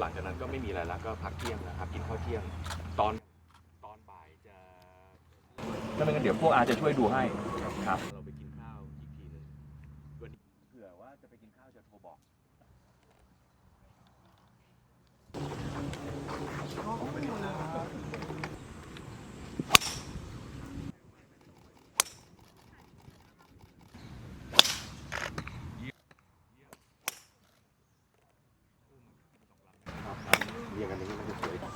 หลังจากนั้นก็ไม่มีอะไรแล้วก็พักเที่ยงนะครับกินข้าวเที่ยงตอนตอนบ่ายจะถ้าไม่งั้นเดี๋ยวพวกอาจะช่วยดูให้ครับเราไปกินข้าวอีกทีหนึงวันนี้เผื่อว่าจะไปกินข้าวจะโทรบอกเรียงกันอย่างนี้มันจะสวยซ้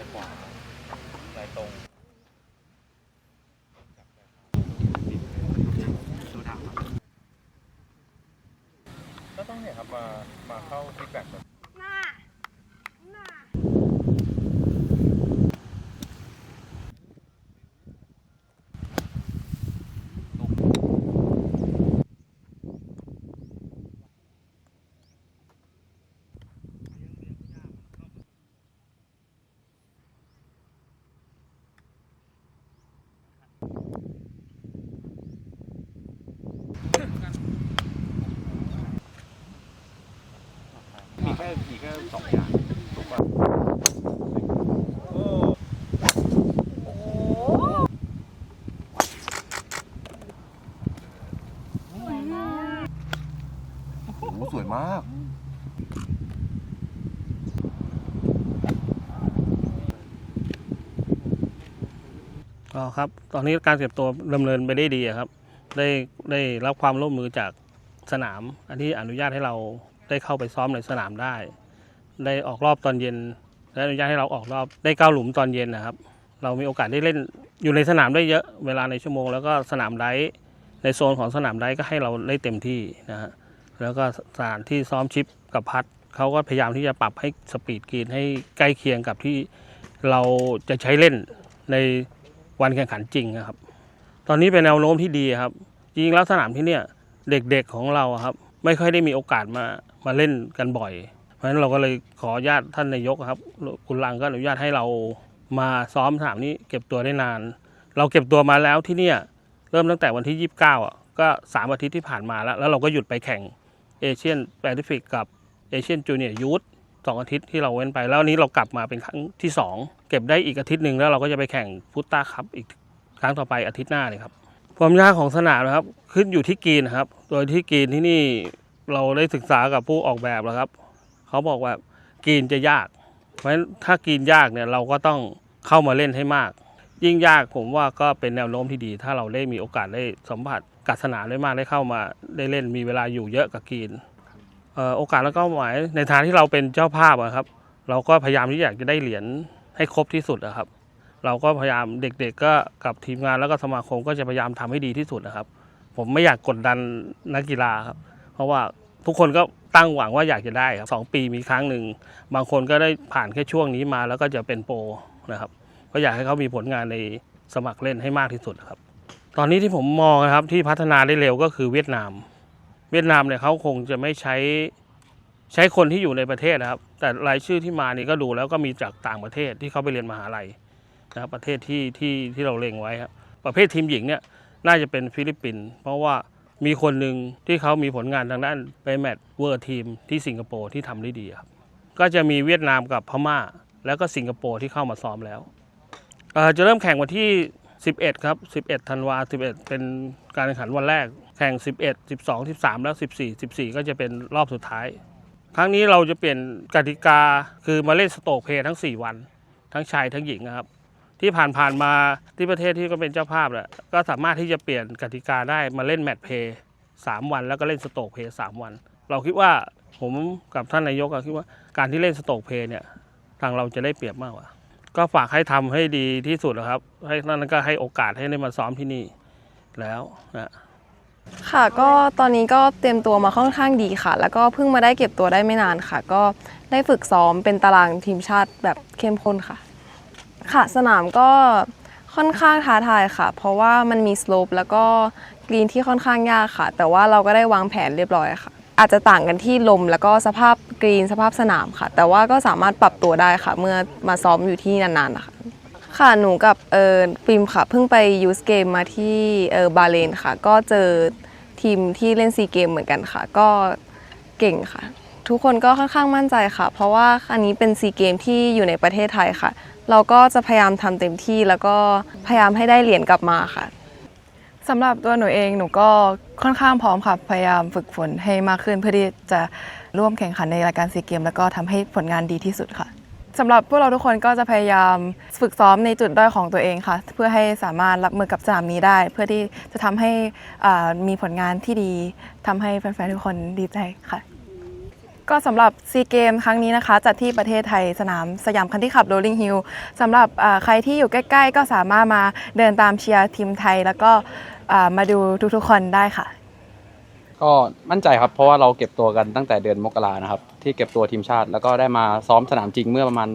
ายขวาซ้ายตรง ก็ต้องเนี่ยครับ มามาเข้าฟีดแบ็กแบบ มีแค่มีแค่สองอย่างถูกป่ะโอ้โหสวยมากอ๋อครับ ตอนนี้การเก็บตัวดำเนินไปได้ดีครับ ได้ได้รับความร่วมมือจากสนามอันที่อนุญาตให้เรา ได้เข้าไปซ้อมในสนามได้ ได้ออกรอบตอนเย็นและอนุญาตให้เราออกรอบได้เก้าหลุมตอนเย็นนะครับ เรามีโอกาสได้เล่นอยู่ในสนามได้เยอะเวลาในชั่วโมง แล้วก็สนามไดฟ์ในโซนของสนามไดฟ์ก็ให้เราได้เต็มที่นะฮะแล้วก็สถานที่ซ้อมชิปกับพัดเขาก็พยายามที่จะปรับให้สปีดกรีนให้ใกล้เคียงกับที่เราจะใช้เล่นในวันแข่งขันจริงนะครับ ตอนนี้เป็นแนวโน้มที่ดีครับ จริงแล้วสนามที่เนี่ยเด็กๆของเราครับ ไม่ค่อยได้มีโอกาสมา มาเล่นกันบ่อย เพราะฉะนั้นเราก็เลยขออนุญาตท่านนายกครับ คุณลังก็อนุญาตให้เรามาซ้อมสนามนี้เก็บตัวได้นาน เราเก็บตัวมาแล้วที่เนี่ยเริ่มตั้งแต่วันที่ 29อะก็สามอาทิตย์ที่ผ่านมาแล้ว แล้วเราก็หยุดไปแข่งเอเชียนแปซิฟิกกับเอเชียนจูเนียร์ยูทสองอาทิตย์ที่เราเว้นไป แล้วนี้เรากลับมาเป็นครั้งที่สองเก็บได้อีกอาทิตย์หนึ่งแล้วเราก็จะไปแข่งฟุตตาคัพอีกครั้งต่อไปอาทิตย์หน้าเลยครับความยากของสนามนะครับขึ้นอยู่ที่กรีนครับ โดยที่กรีนที่นี่ เราได้ศึกษากับผู้ออกแบบแล้วครับ เขาบอกว่ากรีนจะยาก เพราะฉะนั้นถ้ากรีนยากเนี่ยเราก็ต้องเข้ามาเล่นให้มาก ยิ่งยากผมว่าก็เป็นแนวโน้มที่ดี ถ้าเราได้มีโอกาสได้สัมผัสกับสนามได้มากได้เข้ามาได้เล่นมีเวลาอยู่เยอะกับกรีนออโอกาสแล้วก็หมายในทางที่เราเป็นเจ้าภาพอะครับ เราก็พยายามที่อยากจะได้เหรียญให้ครบที่สุดนะครับ เราก็พยายามเด็กๆก็กับทีมงานแล้วก็สมาคมก็จะพยายามทำให้ดีที่สุดนะครับ ผมไม่อยากกดดันนักกีฬาครับ เพราะว่า ทุกคนก็ตั้งหวังว่าอยากจะได้ครับสองปีมีครั้งหนึ่ง บางคนก็ได้ผ่านแค่ช่วงนี้มาแล้วก็จะเป็นโปรนะครับก็อยากให้เขามีผลงานในสมัครเล่นให้มากที่สุดครับ ตอนนี้ที่ผมมองนะครับที่พัฒนาได้เร็วก็คือเวียดนาม เวียดนามเนี่ยเขาคงจะไม่ใช้ใช้คนที่อยู่ในประเทศนะครับ แต่รายชื่อที่มานี่ก็ดูแล้วก็มีจากต่างประเทศที่เขาไปเรียนมหาลัยนะครับประเทศที่ที่ที่เราเล็งไว้ครับประเภททีมหญิงเนี่ยน่าจะเป็นฟิลิปปินส์เพราะว่า มีคนหนึ่งที่เขามีผลงานทางด้านไปแมตช์เวิร์ทีมที่สิงคโปร์ที่ทำได้ดีครับ ก็จะมีเวียดนามกับพม่า แล้วก็สิงคโปร์ที่เข้ามาซ้อมแล้วจะเริ่มแข่งวันที่ 11 ครับ 11ธันวา11 เป็นการแข่งขันวันแรก แข่ง 11 12 13 แล้ว 14 14 ก็จะเป็นรอบสุดท้าย ครั้งนี้เราจะเปลี่ยนกติกาคือมาเล่นสโตกเพย์ทั้ง 4 วัน ทั้งชายทั้งหญิงนะครับ ที่ผ่านๆมาที่ประเทศที่ก็เป็นเจ้าภาพแหละก็สามารถที่จะเปลี่ยนกติกาได้มาเล่นแมตช์เพย์สามวัน แล้วก็เล่นสโตกเพย์สามวัน เราคิดว่าผมกับท่านนายกคิดว่าการที่เล่นสโตกเพย์เนี่ยทางเราจะได้เปรียบมากกว่า ก็ฝากให้ทำให้ดีที่สุดนะครับ ให้นั่นก็ให้โอกาสให้ได้มาซ้อมที่นี่แล้วนะค่ะก็ตอนนี้ก็เตรียมตัวมาค่อนข้างดีค่ะ แล้วก็เพิ่งมาได้เก็บตัวได้ไม่นานค่ะ ก็ได้ฝึกซ้อมเป็นตารางทีมชาติแบบเข้มข้นค่ะ ค่ะสนามก็ค่อนข้างท้าทายค่ะ เพราะว่ามันมีสโลปแล้วก็กรีนที่ค่อนข้างยากค่ะ แต่ว่าเราก็ได้วางแผนเรียบร้อยค่ะ อาจจะต่างกันที่ลมแล้วก็สภาพกรีนสภาพสนามค่ะ แต่ว่าก็สามารถปรับตัวได้ค่ะ เมื่อมาซ้อมอยู่ที่นานๆนะคะค่ะหนูกับเออฟิล์มค่ะเพิ่งไปยูสเกมมาที่เออบาเลนค่ะ ก็เจอทีมที่เล่นซีเกมเหมือนกันค่ะ ก็เก่งค่ะ ทุกคนก็ค่อนข้างมั่นใจค่ะ เพราะว่าอันนี้เป็นซีเกมที่อยู่ในประเทศไทยค่ะ เราก็จะพยายามทำเต็มที่แล้วก็พยายามให้ได้เหรียญกลับมาค่ะสำหรับตัวหนูเองหนูก็ค่อนข้างพร้อมค่ะ พยายามฝึกฝนให้มากขึ้น เพื่อที่จะร่วมแข่งขันในรายการซีเกม แล้วก็ทำให้ผลงานดีที่สุดค่ะสำหรับพวกเราทุกคนก็จะพยายามฝึกซ้อมในจุดด้อยของตัวเองค่ะ เพื่อให้สามารถรับมือกับสนามนี้ได้ เพื่อที่จะทำให้มีผลงานที่ดีทำให้แฟนๆทุกคนดีใจค่ะ ก็สำหรับซีเกมครั้งนี้นะคะ จัดที่ประเทศไทยสนามสยามคันที่ขับโรลลิงฮิลสำหรับใครที่อยู่ใกล้ ๆ ก็สามารถมาเดินตามเชียร์ทีมไทย แล้วก็มาดูทุกๆคนได้ค่ะ ก็มั่นใจครับ เพราะว่าเราเก็บตัวกันตั้งแต่เดือนมกรานะครับ ที่เก็บตัวทีมชาติ แล้วก็ได้มาซ้อมสนามจริงเมื่อประมาณ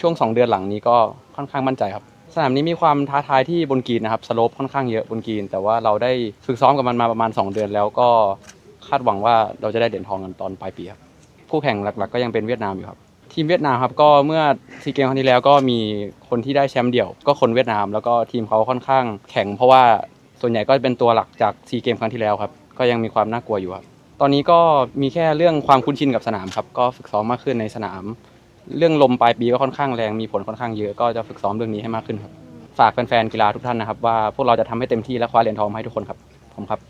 ช่วง 2 เดือนหลังนี้ก็ค่อนข้างมั่นใจครับสนามนี้มีความท้าทายที่บนกรีนนะครับสโลปค่อนข้างเยอะบนกรีน แต่ว่าเราได้ฝึกซ้อมกับมันมาประมาณ 2 เดือนแล้วก็คาดหวังว่าเราจะได้เหรียญทองกันตอนปลายปีครับ คู่แข่งหลัก ๆ ก็ยังเป็นเวียดนามอยู่ครับ ทีมเวียดนามครับก็เมื่อซีเกมครั้งที่แล้วก็มีคนที่ได้แชมป์เดี่ยว ก็คนเวียดนาม แล้วก็ทีมเขาค่อนข้างแข็ง เพราะว่าส่วนใหญ่ก็เป็นตัวหลักจากซีเกมครั้งที่แล้วครับ ก็ยังมีความน่ากลัวอยู่ครับตอนนี้ก็มีแค่เรื่องความคุ้นชินกับสนามครับก็ฝึกซ้อมมากขึ้นในสนาม เรื่องลมปลายปีก็ค่อนข้างแรงมีผลค่อนข้างเยอะก็จะฝึกซ้อมเรื่องนี้ให้มากขึ้นครับฝากแฟนๆกีฬาทุกท่านนะครับว่าพวกเราจะทำให้เต็มที่และคว้าเหรียญทองให้ทุกคนครับผมครับ